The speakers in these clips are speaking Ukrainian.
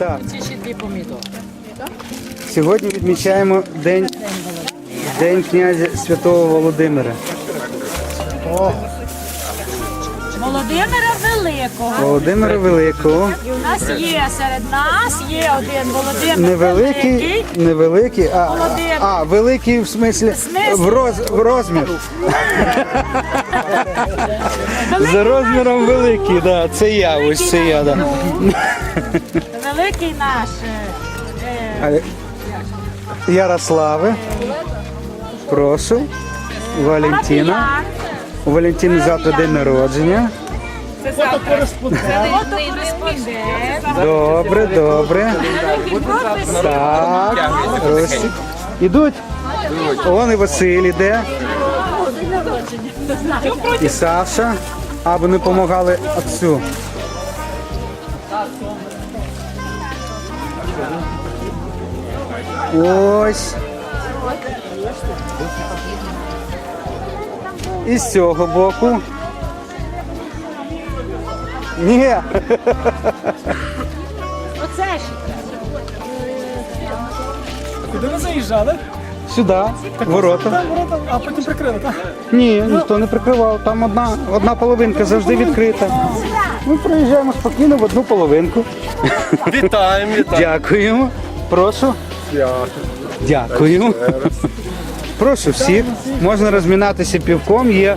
Так, Ці ще дві помідори. сьогодні відмічаємо день, день князя Святого Володимира. Володимира Великого. Володимира Великого. І у нас є серед нас є один Володимир Невеликий, Великий. невеликий, а, Володимир. а великий в смислі, смислі? в, роз, в розмір. За розміром великий, да, це я, ось це я. Да. Великий наш. е, е, А, Ярослави. Прошу. Валентина. У Валентини завтра день народження. Фотокореспондент. Добре, добре. Так, ось. Ідуть. Вон і Василь іде. І Саша. А вони допомагали отцю. Ось. І з цього боку. Ні. Оце ж. Куди ви заїжджали? Сюди, ворота. Ворота, а потім прикрили, так? Ні, ніхто не прикривав. Там одна, одна половинка завжди відкрита. Ми проїжджаємо спокійно в одну половинку. Вітаємо, вітаємо. Дякуємо. Прошу. Дякую. Прошу всіх. Можна розмінатися півком. Є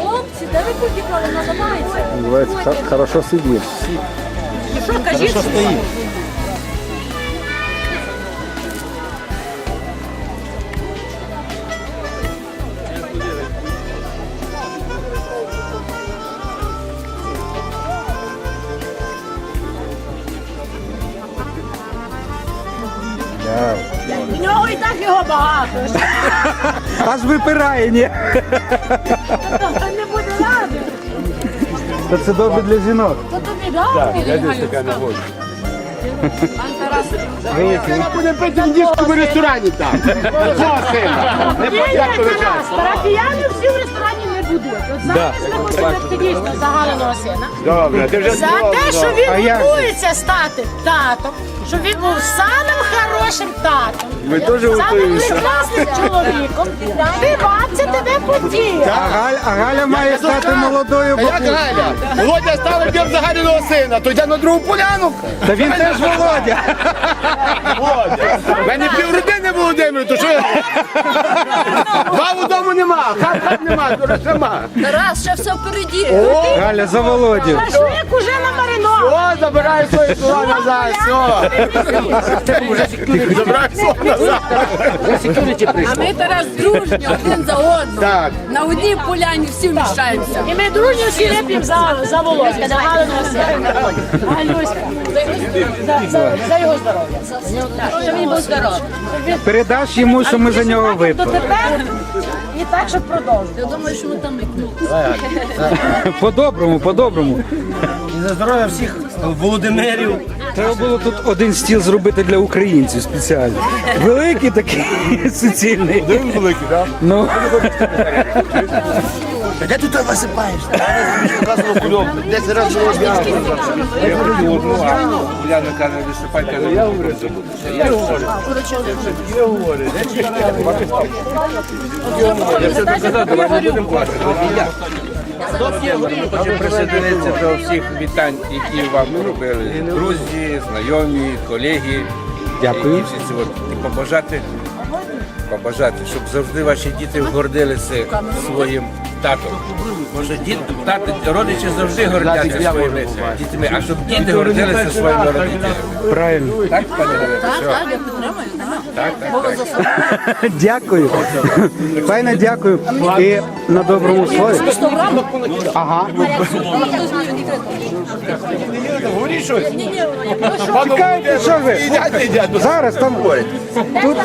хлопці, де ви поїхали, вона ламається. Називається «Ха- хорошо сидів. Що, кажіть? У Аж випирає, ні. Та не буде ради. Та це добре для жінок. То тобі дав. Я десь така не можу. Будемо пити в дівському ресторані там. Цього сина. Не нас. Парафіяни всі в ресторані не будуть. От зараз ми хочемо дійсно загаленого сина. Добре, ти вже За те, що він як готується стати татом, щоб він був самим хорошим татом, Ми теж самим готуємося. прекрасним чоловіком. Ти бабця тебе подіє. А Галя, а Галя має стати молодою, А як Галя? Володя ставить як загареного сина, то йде на другу поляну. та він теж Володя. Володя. В мене півродини Володимир, то що? Бабу дому нема, хат хат нема, то нема. Тарас, ще все впереді. Галя за Володю. Шашлик уже намариновано. О, забирай свої слова назад, все. Забирай слова назад. А ми Тарас дружні один за одного. Так. На одній поляні всі вміщаємося. І ми дружні всі вип'ємо за, за Володька, за сина. Галюська, за, за, за його здоров'я. Щоб він був здоровий. Передаш йому, що ми за нього випили. Дотепер і так, щоб продовжити. Я думаю, що ми там ікнули. По-доброму, по-доброму. І за здоров'я всіх Володимирів. Треба було тут один стіл зробити для українців спеціально. Великий такий суцільний. Один великий, так? Ну, Де ти той висипаєш? Десь раз було Я говорю, ну, а Уляна каже, виступай, каже, я говорю, Я говорю. Я говорю. Я все доказав, давай не будемо плакати. Я. Присоединитися до всіх вітань, які вам робили друзі, знайомі, колеги. Дякую. І всі ці от, і побажати, побажати, щоб завжди ваші діти гордилися своїм татом. Бо що дід, тати, родичі завжди гордяться своїми дітьми, а щоб діти гордилися своїми родителями. Правильно. Так, пане Галина? Так, так, так, так. Дякую. Файно дякую. І на доброму слові. Ага. Чекайте, що ви? Зараз там. Тут,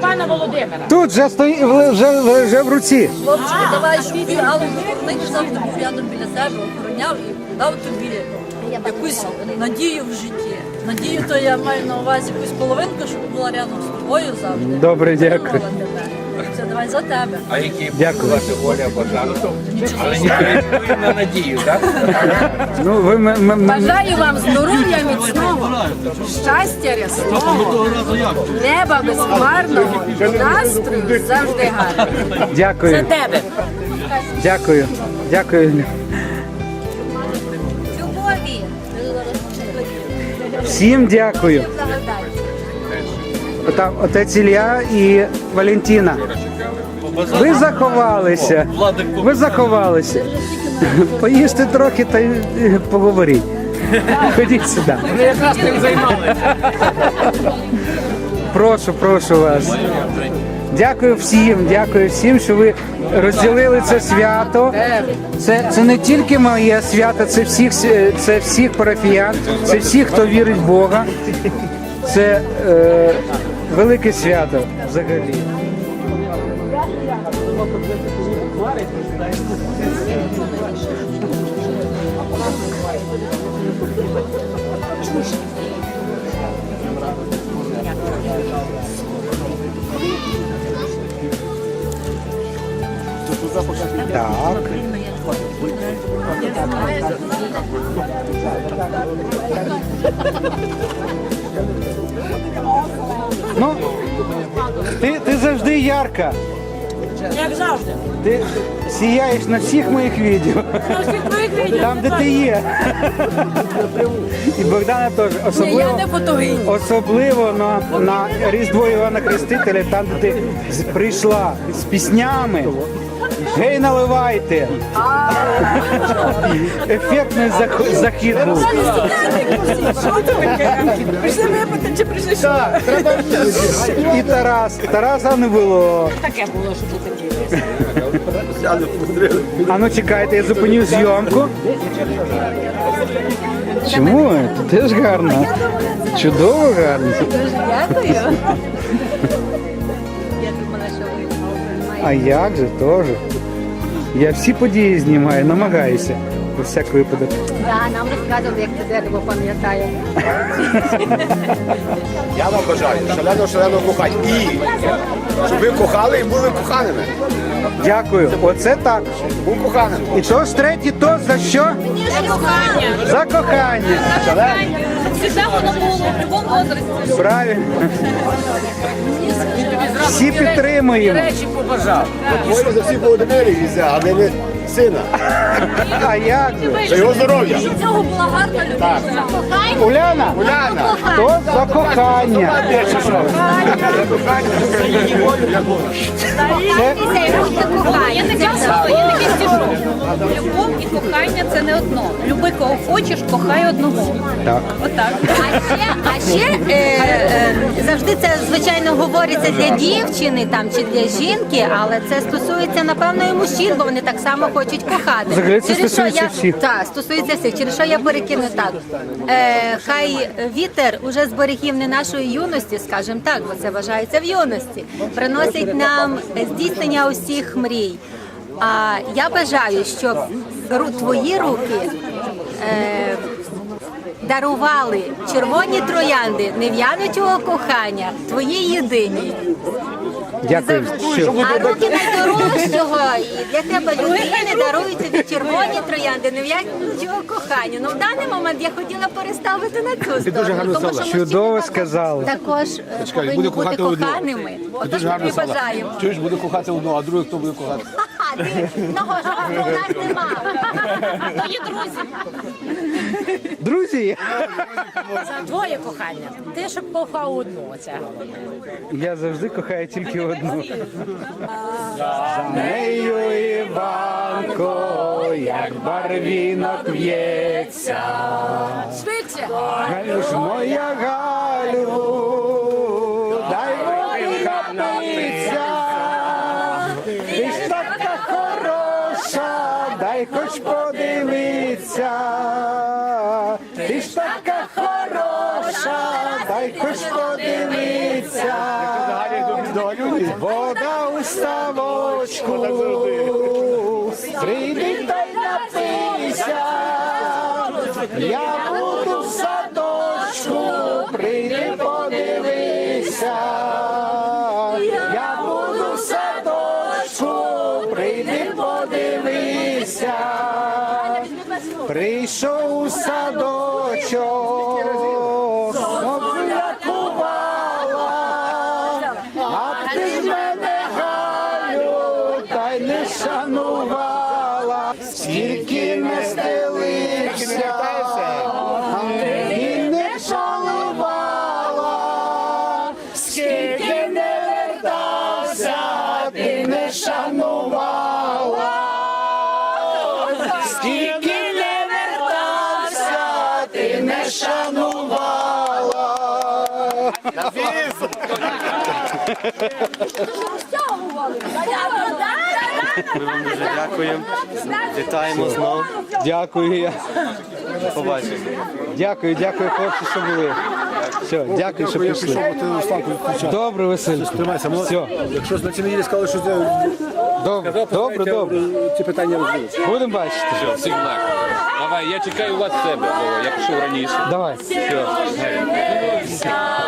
Пана Володимира. тут вже стоїть вже, вже в руці. Хлопчику, давай, щоб він, але охоронник завжди був рядом біля тебе, охороняв і дав тобі якусь надію в житті. Надію, то я маю на увазі якусь половинку, щоб була рядом з тобою завжди. Добре, дякую. Давай за тебе. А які Дякую. ваша воля Богдан? Але не на надію, так? Ну, ви м- м- м- Бажаю вам здоров'я міцного, щастя рясного, неба безхмарного, настрою завжди гарного. дякую. Тебе. Дякую. Дякую. Любові. Всім дякую. Там отець Ілля і Валентина. Ви заховалися. Ви заховалися. Поїжте трохи та й е, поговоріть. Ходіть сюди. Вони якраз тим займалися. Прошу, прошу вас. Дякую всім, дякую всім, що ви розділили це свято. Це, це не тільки моє свято, це всіх, це всіх парафіян, це всіх, хто вірить в Бога. Це е, велике свято взагалі. Так. Ну, ти, ти завжди ярка. Як завжди. Ти сіяєш на всіх моїх відео. На всіх моїх відео. Там, де ти є. І Богдана теж. Ні, я Особливо, не особливо на, на Різдво Івана Хрестителя, там, де ти прийшла з піснями. Гей, наливайте! Ефектний зах- захід був. Прийшли випити чи прийшли що? І Тарас. Тараса не було. Таке було, що ти А ну чекайте, я зупиню зйомку. Чому? Ти теж гарно. Чудово гарно. Дякую. А як же теж? Я всі події знімаю, намагаюся. Про всяк випадок. Да, нам розказували, як це дерево пам'ятає. Я вам бажаю шалено, шалено кохати. І щоб ви кохали і були коханими. Дякую. Оце так. Був коханим. І то ж третій тост за що? За кохання. Завжди воно було в будь-якому возрасті. Правильно. Всі підтримуємо. Речі побажав. Всі володимирів візе, а не сина. А як же? За його здоров'я. Цього була гарна людина. Уляна, Уляна. то за кохання. Є таке слово, є таке стишок. Любов і кохання це не одно. Люби кого хочеш, кохай одного. Так. Отак. А ще, а ще е, е, завжди це звичайно говориться для дівчини там чи для жінки, але це стосується напевно і мужчин, бо вони так само хочуть кохати. Взагалі це стосується я- всіх. Так, стосується всіх. Через що я перекину так. Е, хай вітер уже з берегів не нашої юності, скажімо так, бо це вважається в юності, приносить нам здійснення усіх мрій. А я бажаю, щоб твої руки. Е, дарували червоні троянди нев'яночого кохання, твої єдині. Дякую. Що? А руки найдорожчого і для тебе людини дарують тобі червоні троянди не нев'яночого кохання. Ну в даний момент я хотіла переставити на цю сторону. тому що Чудово мужчина сказали. Також е, повинні буде бути кохати одну. коханими. Отож дуже гарно ми сказала. бажаємо. Чуєш, буде кохати одну, а друге хто буде кохати? Ха-ха, ти одного ж у нас нема. Є друзі. Друзі, Твоє кохання. Ти щоб кохав одну оце. я завжди кохаю тільки одну. За нею Іван як барвінок в'ється. Швидше! Галю ж моя Галю, подивитися. Вода у ставочку, прийди та й напися. Я не скільки не стелився, і не шанувала, скільки не вертався, ти не шанувала, скільки не вертався, ти не шанувала. Дякуємо. Вітаємо знову. Дякую. я. Побачимо. Дякую, дякую, хлопці, що були. Все, дякую, що прийшли. Добре, Василь. Тримайся, Все, Якщо на цій неділі сказали, що це добре, добре, добре. ці питання розуміють. Будемо бачити. Всім так. Давай, я чекаю вас в себе. Вова, Я пішов раніше. Давай. Узнялася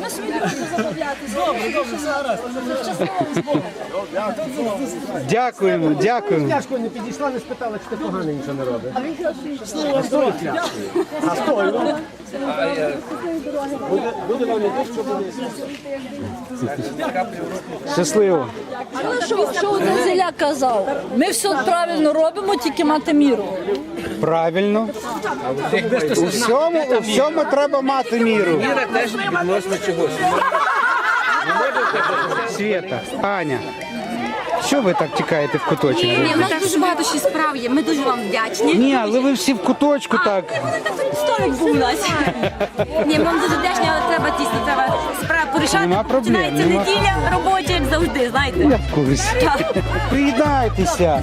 Ми собі не можемо забавлятися. Добре, добре, зараз. Дякуємо, дякуємо. Тяжко не підійшла, не спитала, чи ти погано нічого не робиш. А він що А стой, ну. Буде, вам не те, що буде. Щасливо. Що, що один зеля казав? Ми все правильно робимо, тільки мати міру. Правильно. У всьому, у всьому треба мати міру. Міра теж відносно чогось. Свята, Аня, що ви так тікаєте в куточок? Ні, у нас дуже багато ще справ є. Ми дуже вам вдячні. Ні, але ви всі в куточку так. Столик був у нас. Ні, ми вам дуже вдячні, але треба дійсно треба справу порішати. Нема проблем, Починається нема неділя, робоча, як завжди, знаєте. Я в курсі. Приїдайтеся.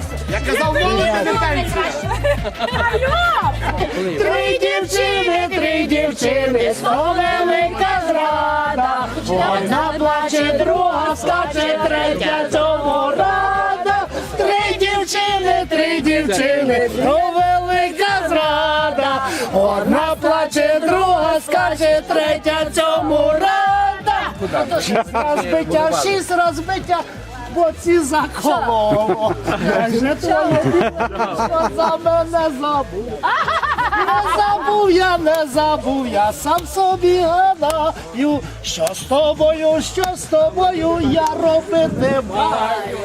Три дівчини, три дівчини, сто велика зрада. Одна плаче, друга скаче, третя цьому рада. Три дівчини, три дівчини, сто велика зрада. Одна плаче, друга скаче, третя цьому рада. Шість розбиття, шість розбиття. Бо ці за колово. Я ж не твоє діло, за мене забув. Не забув я, не забув, я сам собі гадаю, що з тобою, що з тобою я робити маю.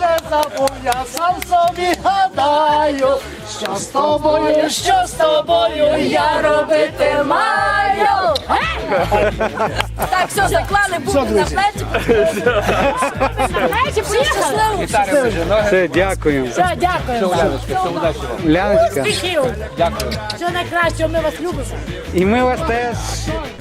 Не забув я сам собі гадаю, що з тобою, що з тобою я робити маю. Так, все, заклали букви на плечі. Все, дякую. Все удачі. Ляночка. Успіхів. Дякую. Все найкраще, ми вас любимо. І ми вас теж.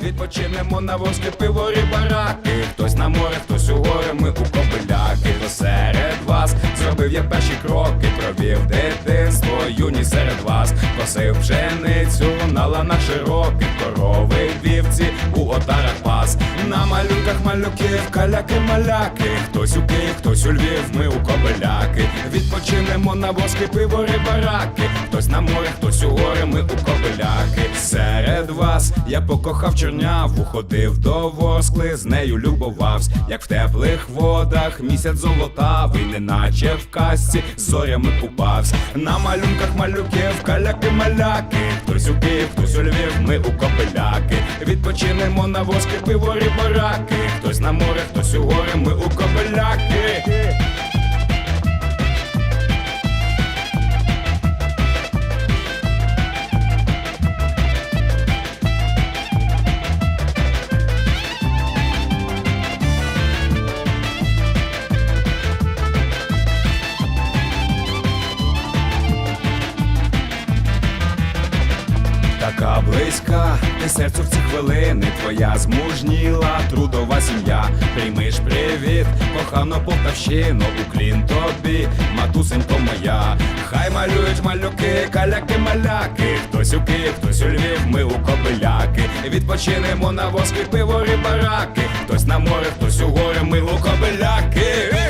Відпочинемо на воски пиворі бараки. Хтось на море, хтось у гори, ми у кобиляки. То серед вас зробив я перші кроки, провів дитинство, юні серед вас, косив пшеницю на ланах широких, корови вівці у отарах пас. На малюках малюків, каляки маляки. Хтось у Київ, хтось у Львів, ми у кобиляки. Відпочинемо на воски пиворі бараки. Хтось на море, хтось у гори, ми у кобиляки. Серед вас я покохав чорняву, ходив до воскли, з нею любовався, як в теплих водах місяць золотавий, неначе в касці зорями купався. На малюнках малюків, каляки маляки. Хтось у Київ, хтось у Львів, ми у копеляки. Відпочинемо на воски пиворі бараки. Хтось на море, хтось у гори, ми у кобиляки. Твоя змужніла трудова сім'я. Приймиш привіт, кохано Полтавщину, уклін тобі, матусенько моя. Хай малюють малюки, каляки, маляки. Хтось у Київ, хтось у Львів, ми у кобиляки. Відпочинемо на воски, пиворі, бараки. Хтось на море, хтось у гори, ми у кобиляки.